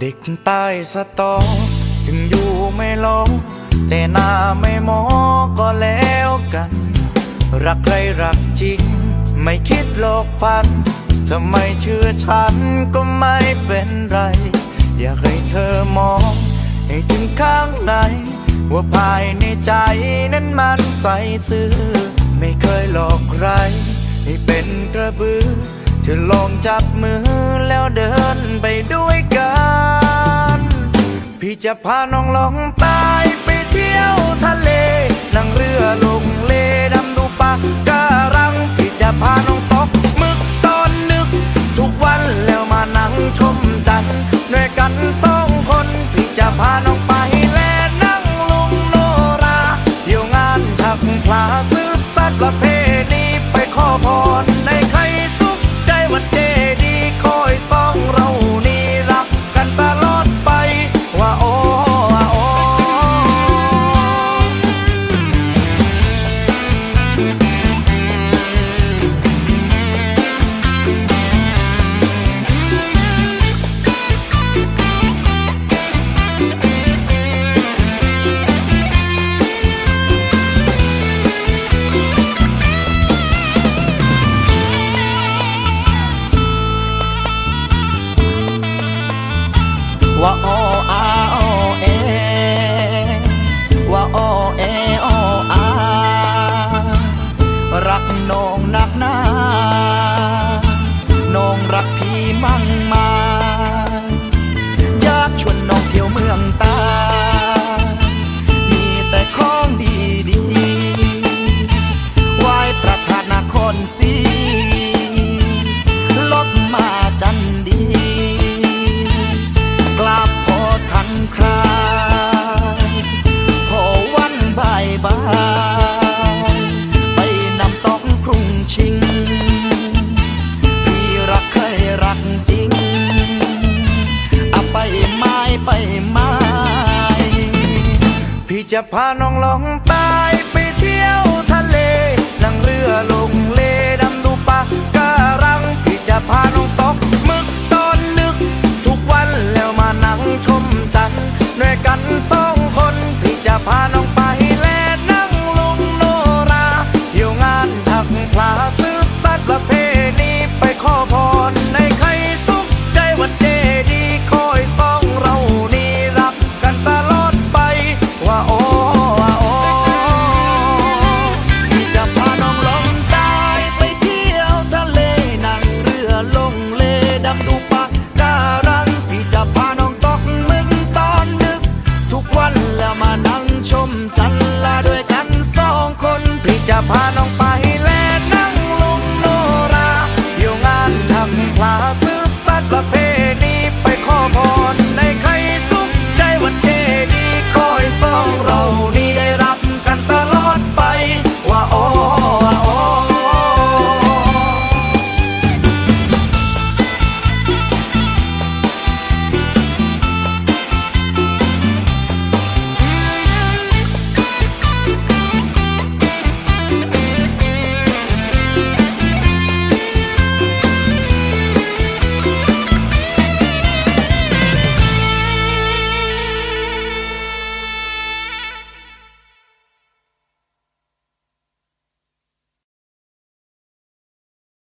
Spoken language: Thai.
เด็กใต้สตอ ถึงอยู่ไม่ลงแต่หน้าไม่มอก็แล้วกัน รักใครรักจริง ไม่คิดหลอกฟันทำไมเชื่อฉันก็ไม่เป็นไร อยากให้เธอมอง ให้ถึงข้างใน ว่าภายในใจนั้นมันใสซื่อ ไม่เคยหลอกใคร ให้เป็นกระบือเธอลองจับมือแล้วเดินไปด้วยกัน พี่จะพาน้องลองตายไปเที่ยวทะเล นั่งเรือลงเลดำดูปะการัง พี่จะพาน้องตกมึกตอนนึก ทุกวันแล้วมานั่งชมจันทร์ ประเพณีไปขอพร ว่าโออาโอเอว่าโอเอโออารักน้องนักหนาน้องรักพี่มั่งมาอยากชวนน้องเที่ยวเมืองตา มีแต่ของดีดีไหว้พระธาตุนครศรี ไปไหมพี่จะพาน้องลองไป พี่จะพาน้องไป